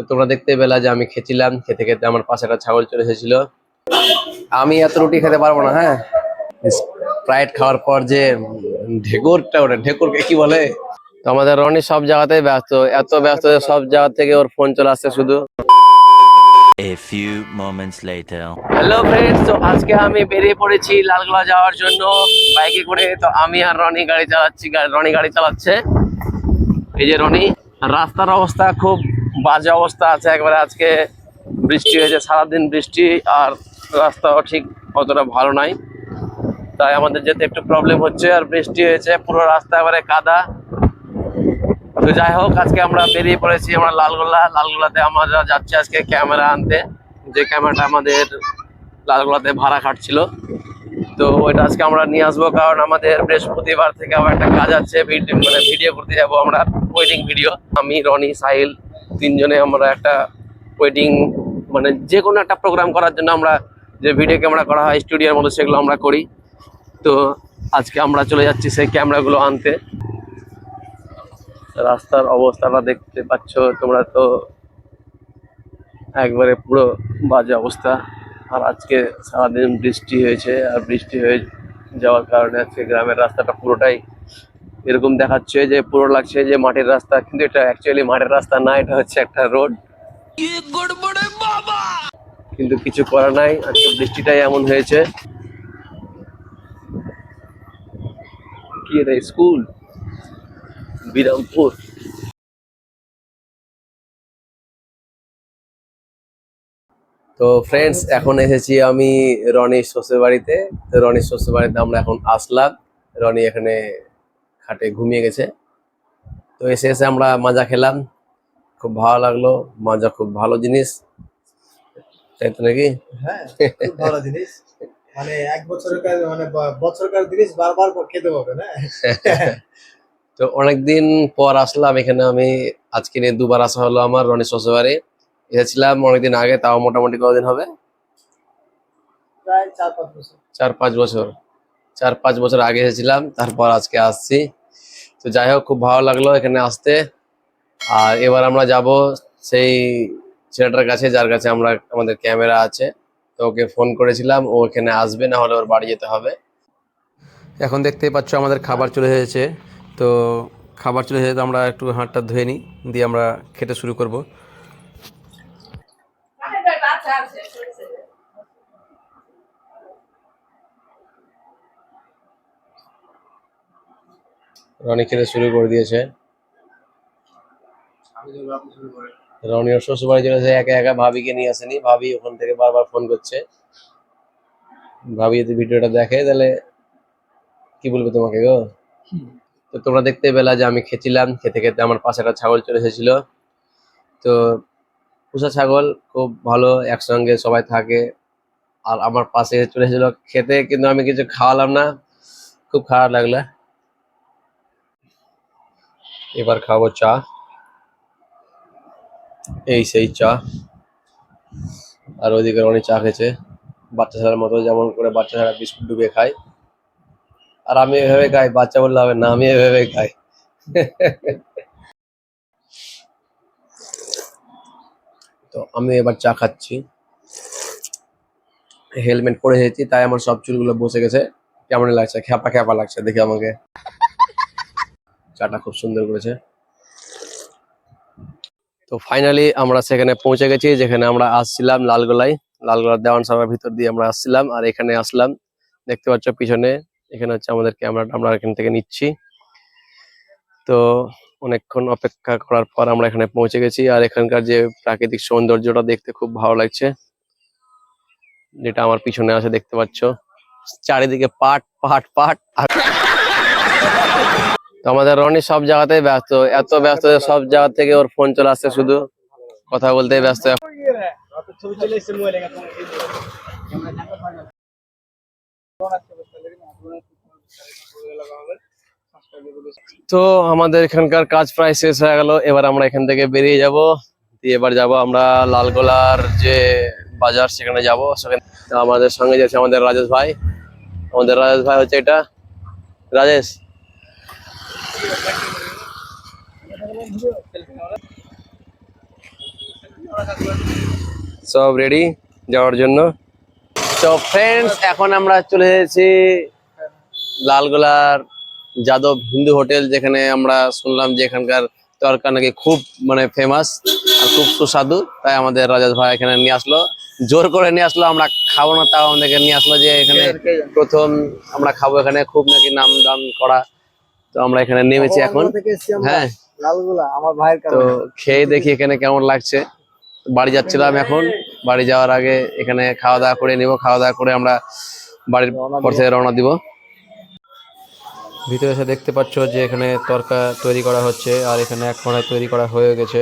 তো তোমরা দেখতে পেলা যে আমি খেছিলাম খেতে খেতে আমার পাশে একটা ছাগল চলে এসেছিল। আমি এত রুটি খেতে পারব না হ্যাঁ? স্প্রাইট খাওয়ার পর যে ঢেকুরটা ওটা ঢেকুরকে কি বলে? তো আমাদের রনি সব জায়গাতেই ব্যস্ত এত ব্যস্ত যে সব জায়গা থেকে ওর ফোন চলে আসছে শুধু। A few moments later. Hello friends তো আজকে আমি বেরিয়ে পড়েছি লালগোলা যাওয়ার জন্য বাইকে করে। তো আমি আর রনি গাড়ি চালাচ্ছি রনি গাড়ি চালাচ্ছে। এই যে রনি রাস্তার অবস্থা খুব বাজে অবস্থা আছে, একবারে আজকে বৃষ্টি হয়েছে, সারাদিন বৃষ্টি আর রাস্তাও ঠিক অতটা ভালো নাই। তাই আমাদের যেতে একটু প্রবলেম হচ্ছে আর বৃষ্টি হয়েছে, পুরো রাস্তা এবারে কাদা। তো যাই হোক, আজকে আমরা বেরিয়ে পড়েছি আমরা লালগোলা। লালগোলাতে আমরা যাচ্ছি আজকে ক্যামেরা আনতে। যে ক্যামেরাটা আমাদের লালগোলাতে ভাড়া খাটছিল। তো ওইটা আজকে আমরা নিয়ে আসব, কারণ আমাদের বৃহস্পতিবার থেকে আমার একটা কাজ আছে। মানে ভিডিও করতে যাব আমরা ওয়েডিং ভিডিও আমি, রনি, সাহিল তিনজনে আমরা একটা ওয়েডিং মানে যে কোনো একটা প্রোগ্রাম করার জন্য আমরা যে ভিডিও ক্যামেরা করা হয় স্টুডিওর মতো সেগুলো আমরা করি। তো আজকে আমরা চলে যাচ্ছি সেই ক্যামেরাগুলো আনতে। রাস্তার অবস্থাটা দেখতে পাচ্ছ তোমরা তো। একবারে পুরো বাজে অবস্থা। আর আজকে সারাদিন বৃষ্টি হয়েছে, আর বৃষ্টি হয়ে যাওয়ার কারণে আজকে গ্রামের রাস্তাটা পুরোটাই এরকম দেখাচ্ছে যে পুরো লাগছে যে মাটির রাস্তা, কিন্তু এটা অ্যাকচুয়ালি মাটির রাস্তা না, এটা হচ্ছে একটা রোড কিন্তু কিছু করার নাই, আজকে বৃষ্টিটাই এমন হয়েছে। কি এটা স্কুল বিরামপুর। তো ফ্রেন্ডস এখন এসেছি আমি রনির শ্বশুর বাড়িতে তো রনির শ্বশুর বাড়িতে আমরা এখন আসলাম। রনি এখানে খাটে ঘুমিয়ে গেছে। তো এসে এসে আমরা মাজা খেলাম। খুব ভালো লাগল। মাজা খুব ভালো জিনিস। তাই তো নাকি? হ্যাঁ ভালো জিনিস। মানে এক মানে বছরকার জিনিস বারবার খেতে পাবে না? তো অনেকদিন পর আসলাম এখানে আমি। আজকে নিয়ে দুবার আসা হলো আমার রনি শ্বশুরবাড়ি। এসেছিলাম অনেকদিন আগে তাও মোটামুটি কদিন হবে? চার পাঁচ বছর। চার পাঁচ বছর আগে এসেছিলাম তারপর আজকে আসছি। তো যাই হোক খুব ভালো লাগল এখানে আসতে। আর এবার আমরা যাব সেই ছেলেটার কাছে যার কাছে আমরা আমাদের ক্যামেরা আছে। তো ওকে ফোন করেছিলাম ও এখানে আসবে না হলে ওর বাড়ি যেতে হবে। এখন দেখতেই পাচ্ছ আমাদের খাবার চলে এসেছে। তো খাবার চলে এসেছে তো আমরা একটু হাঁটটা ধুয়ে নিই দিয়ে আমরা খেতে শুরু করব। রনি খেতে শুরু করে দিয়েছে। রনি ওর শ্বশুর বাড়ি চলেছে একা একা ভাবিকে নিয়ে আসেনি। ভাবি ওখান থেকে বারবার ফোন করছে। ভাবি যদি ভিডিওটা দেখে তাহলে কি বলবে তোমাকে গো? তো তোমরা দেখতে পেলা যে আমি খেছিলাম খেতে খেতে আমার পাশে একটা ছাগল চলে এসেছিল। তো পুষা ছাগল খুব ভালো একসঙ্গে সবাই থাকে। আর আমার পাশে চলে এসেছিল খেতে কিন্তু আমি কিছু খাওয়ালাম না। খুব খারাপ লাগল। এবার খাব চা। এই সেই চা। আর ওইদিকে অনেক চা খেয়েছে, বাচ্চা ছাড়ার মতো, যেমন করে বাচ্চা ছাড়া বিস্কুট ডুবিয়ে খায়। আর আমি এভাবে খাই, বাচ্চা বললে হবে না, আমি এভাবে খাই। তো আমি এবার চা খাচ্ছি। হেলমেট পরে এসেছি, তাই আমার সব চুলগুলো বসে গেছে। কেমন লাগছে? খ্যাপা খ্যাপা লাগছে দেখে আমাকে। চাটা খুব সুন্দর করেছে। তো ফাইনালি আমরা সেখানে পৌঁছে গেছি, যেখানে আমরা আসছিলাম লালগোলায়। লালগোলার দেওয়ান সভার ভিতর দিয়ে আমরা আসছিলাম আর এখানে আসলাম। দেখতে পাচ্ছ পিছনে, এখানে হচ্ছে আমাদের ক্যামেরাটা আমরা এখান থেকে নিচ্ছি। তো অনেকক্ষণ অপেক্ষা করার পর আমরা এখানে পৌঁছে গেছি আর এখানকার যে প্রাকৃতিক সৌন্দর্যটা দেখতে খুব ভালো লাগছে। যেটা আমার পিছনে আছে, দেখতে পাচ্ছ। চারিদিকে পাট পাট পাট। আমাদের রনি সব জায়গাতেই ব্যস্ত, এত ব্যস্ত সব জায়গা থেকে ওর ফোন চলে আসছে শুধু কথা বলতে ব্যস্ত। তো আমাদের এখানকার কাজ প্রায় শেষ হয়ে গেল, এবার আমরা এখান থেকে বেরিয়ে যাব। দিয়ে এবার যাব আমরা লালগোলার যে বাজার, সেখানে যাব। সেখানে আমাদের সঙ্গে যাচ্ছে আমাদের রাজেশ ভাই। আমাদের রাজেশ ভাই হচ্ছে এটা। রাজেশ? সব রেডি যাওয়ার জন্য? তো ফ্রেন্ডস এখন আমরা চলে এসেছি লালগোলার যাদব হিন্দু হোটেল যেখানে আমরা শুনলাম যে এখানকার তরকা নাকি খুব মানে ফেমাস আর খুব সুস্বাদু। তাই আমাদের রাজাজ ভাই এখানে নিয়ে আসলো। জোর করে নিয়ে আসলো আমরা খাব না তাও আমাদেরকে নিয়ে আসলো যে এখানে প্রথম আমরা খাব এখানে। খুব নাকি নাম দাম করা তো আমরা এখানে নেমেছি এখন। হ্যাঁ। লালগুলা আমার ভাইয়ের তো খেয়ে দেখি এখানে কেমন লাগছে। বাড়ি যাচ্ছিলাম এখন। বাড়ি যাওয়ার আগে এখানে খাওয়া দাওয়া করে নিব। খাওয়া দাওয়া করে আমরা বাড়ির পর থেকে রওনা দিব। ভিতরে এসে দেখতে পাচ্ছ যে এখানে তরকা তৈরি করা হচ্ছে আর এখানে এক কোণায় তৈরি করা হয়ে গেছে।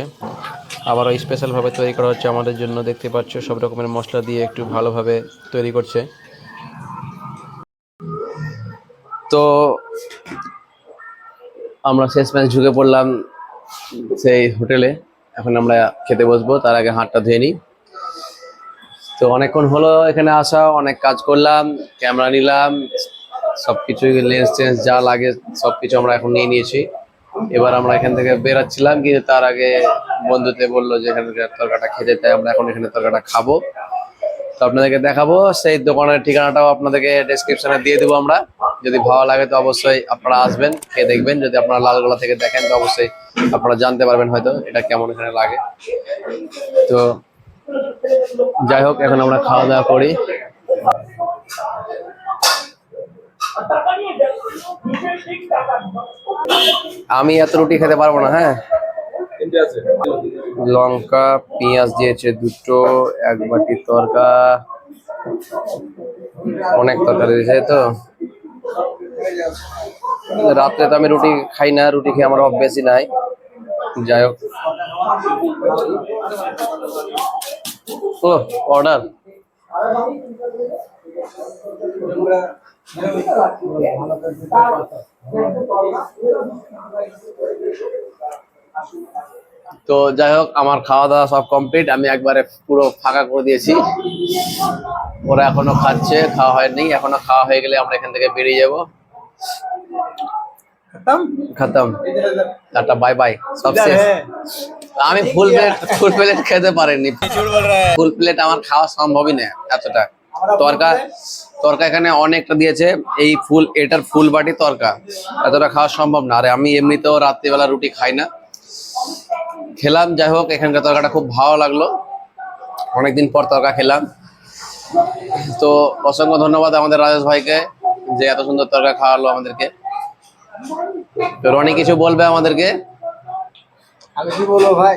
আবারও স্পেশাল ভাবে তৈরি করা হচ্ছে আমাদের জন্য। দেখতে পাচ্ছ সব রকমের মশলা দিয়ে একটু ভালোভাবে তৈরি করছে। তো আমরা শেষ ম্যাচ ঢুকে পড়লাম সেই হোটেলে এখন আমরা খেতে বসবো, তার আগে হাতটা ধুয়ে নিই। তো অনেকক্ষণ হলো এখানে আসা, অনেক কাজ করলাম ক্যামেরা নিলাম, সবকিছু লেন্স টেন্স যা লাগে সবকিছু আমরা এখন নিয়ে নিয়েছি। এবার আমরা এখান থেকে বেরাচ্ছিলাম, কিন্তু তার আগে বন্ধুতে বলল যে এখানে তরকাটা খেতে, তাই আমরা এখন এখানে তরকাটা খাব। তো আপনাদেরকে দেখাবো। সেই দোকানের ঠিকানাটাও আপনাদেরকে ডেসক্রিপশনে দিয়ে দেবো আমরা। যদি ভালো লাগে তো অবশ্যই আপনারা আসবেন, খেয়ে দেখবেন। যদি আপনারা লালগোলা থেকে দেখেন তো অবশ্যই আপনারা জানতে পারবেন হয়তো এটা কেমন এখানে লাগে। তো যাই হোক, এখন আমরা খাওয়া দাওয়া করি। আমি এত রুটি খেতে পারব না হ্যাঁ? লঙ্কা, পেঁয়াজ দিয়েছে দুটো, এক বাটি তরকা। অনেক তরকারি দিয়েছে তো? রাত্রে তো আমি রুটি খাই না, রুটি খেয়ে আমার অভ্যেসই নাই। যাই হোক। ও, অর্ডার? তো যাই হোক আমার খাওয়া দাওয়া সব কমপ্লিট আমি একবারে পুরো ফাঁকা করে দিয়েছি। ওরা এখনও খাচ্ছে খাওয়া হয়নি। এখনও খাওয়া হয়ে গেলে আমরা এখান থেকে বেরিয়ে যাব। খতম? টাটা বাই বাই সব শেষ। আমি ফুল প্লেট ফুল প্লেট খেতে পারিনি। ফুল প্লেট আমার খাওয়া সম্ভবই না এতটা। তরকা তরকা এখানে অনেকটা দিয়েছে। এই ফুল এটার ফুল বাটি তরকা। এতটা খাওয়া সম্ভব না। আর আমি এমনিতেও রাত্রিবেলা রুটি খাই না। খেলাম, যাই হোক, এখানকার তরকাটা খুব ভালো লাগল। অনেকদিন পর তরকা খেলাম। তো অসংখ্য ধন্যবাদ আমাদের রাজেশ ভাইকে যে এত সুন্দর তরকা খাওয়ালো আমাদেরকে। তো রনি কিছু বলবে আমাদেরকে? আমি কি বলব ভাই?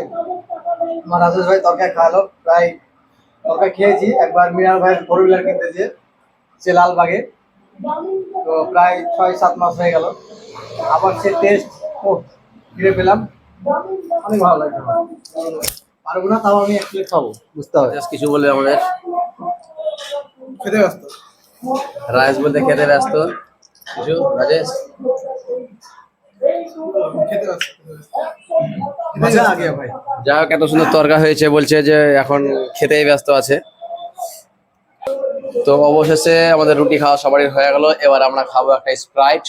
আমার রাজেশ ভাই তরকারি খাওয়ালো। প্রায় তরকারি খেয়েছি। একবার মিনার ভাইয়ের ফোর হুইলার কিনতেছে সে লালবাগে। তো প্রায় ছয় সাত মাস হয়ে গেল। আবার সে টেস্ট ও ফিরে পেলাম। অনেক ভালো আমার। পারব না তাও আমি এক প্লেট খাব বুঝতে হবে। কিছু বলবে আমাদের খেতে ব্যস্ত। রাজেশ বলতে খেতে ব্যস্ত। কিছু রাজেশ? ভাই। যাই হোক এত সুন্দর তরকা হয়েছে বলছে যে এখন খেতেই ব্যস্ত আছে। তো অবশেষে আমাদের রুটি খাওয়া সবারই হয়ে গেল। এবার আমরা খাব একটা স্প্রাইট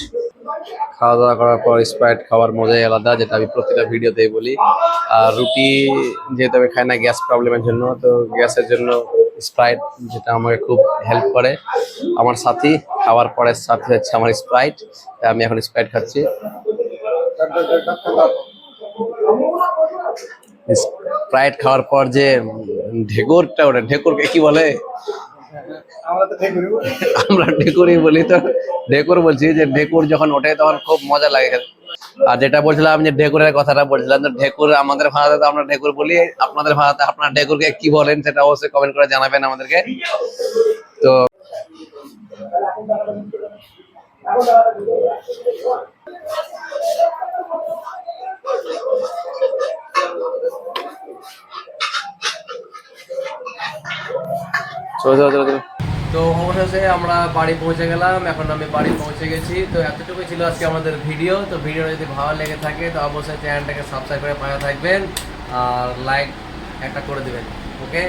খাওয়া দাওয়া করার পর স্প্রাইট খাওয়ার মজাই আলাদা, যেটা আমি প্রতিটা ভিডিওতেই বলি। আর রুটি যেহেতু আমি খাই না, গ্যাস প্রবলেমের জন্য, তো গ্যাসের জন্য স্প্রাইট যেটা আমাকে খুব হেল্প করে। আমার সাথী খাওয়ার পরে সাথে হচ্ছে আমার স্প্রাইট আমি এখন স্প্রাইট খাচ্ছি। স্প্রাইট খাওয়ার পর যে ঢেকুরটা, ওটা ঢেকুরকে কি বলে? আমরা ঢেকুরই বলি। তো। ঢেকুর বলছি যে ঢেকুর যখন ওঠে তখন খুব মজা লাগে। আর যেটা বলছিলাম যে ঢেকুরের কথাটা বলছিলাম ঢেকুর আমাদের ভাষাতে তো আমরা ঢেকুর বলি। আপনাদের ভাষাতে আপনার ঢেকুরকে কি বলেন সেটা অবশ্যই কমেন্ট করে জানাবেন আমাদেরকে। তো চলো চলো চলো। তো অবশেষে আমরা বাড়ি পৌঁছে গেলাম, এখন আমি বাড়ি পৌঁছে গেছি। তো এতটুকু ছিল আজকে আমাদের ভিডিও। তো ভিডিও যদি ভালো লেগে থাকে, তো অবশ্যই চ্যানেলটাকে সাবস্ক্রাইব করে পাশে থাকবেন। আর লাইক একটা করে দেবেন ওকে